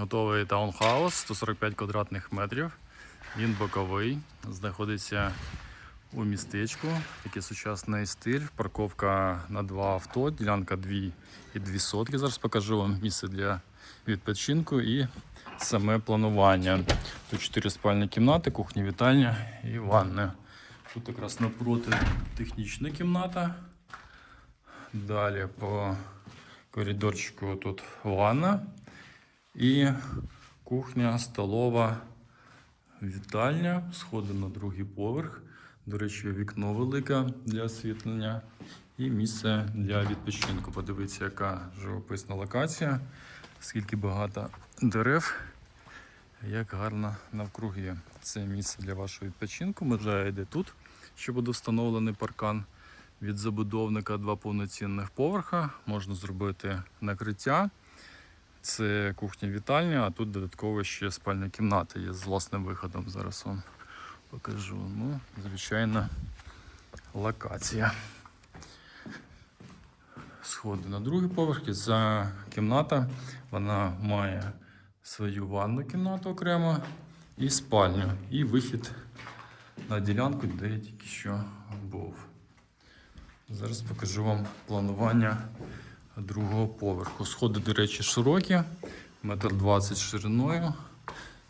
Готовий таунхаус 145 квадратних метрів. Він боковий, знаходиться у містечку. Такий сучасний стиль. Парковка на два авто, ділянка 2 і 2 сотки. Зараз покажу вам місце для відпочинку і саме планування. Тут 4 спальні кімнати, кухня, вітальня і ванна. Тут якраз напроти технічна кімната. Далі по коридорчику тут ванна. І кухня, столова, вітальня, сходи на другий поверх. До речі, вікно велике для освітлення і місце для відпочинку. Подивіться, яка живописна локація, скільки багато дерев, як гарно навкруги. Це місце для вашого відпочинку. Межа йде тут, що буде встановлений паркан від забудовника два повноцінних поверха. Можна зробити накриття. Це кухня вітальня, а тут додатково ще спальня кімната є з власним виходом. Зараз вам покажу. Ну, звичайна локація. Сходи на другий поверх. І Ця кімната вона має свою ванну кімнату окремо і спальню, і вихід на ділянку, де я тільки що був. Зараз покажу вам планування другого поверху. Сходи, до речі, широкі, метр двадцять шириною.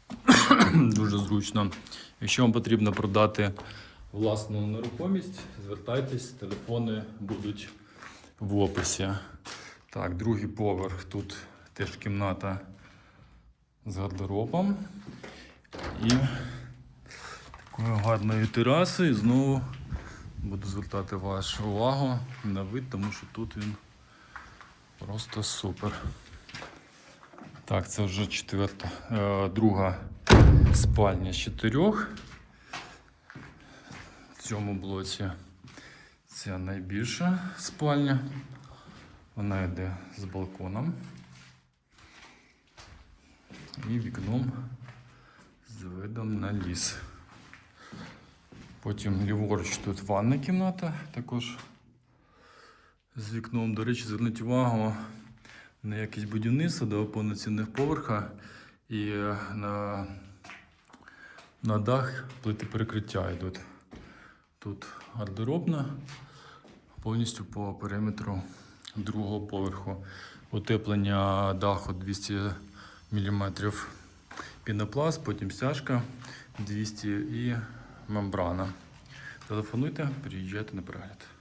Дуже зручно. Якщо вам потрібно продати власну нерухомість, звертайтесь, телефони будуть в описі. Так, другий поверх. Тут теж кімната з гардеробом. І такою гарною терасою. Знову буду звертати вашу увагу на вид, тому що тут він Просто супер. Так, це вже четверта, е, друга спальня з чотирьох. В цьому блоці це найбільша спальня. Вона йде з балконом і вікном з видом на ліс. Потім ліворуч тут ванна кімната також з вікном. До речі, зверніть увагу на якісь будівництво до повноцінних поверха і е, на, на дах плити перекриття йдуть. Тут гардеробна, повністю по периметру другого поверху. Утеплення даху 200 мм пінопласт, потім стяжка 200 і мембрана. Телефонуйте, приїжджайте на перегляд.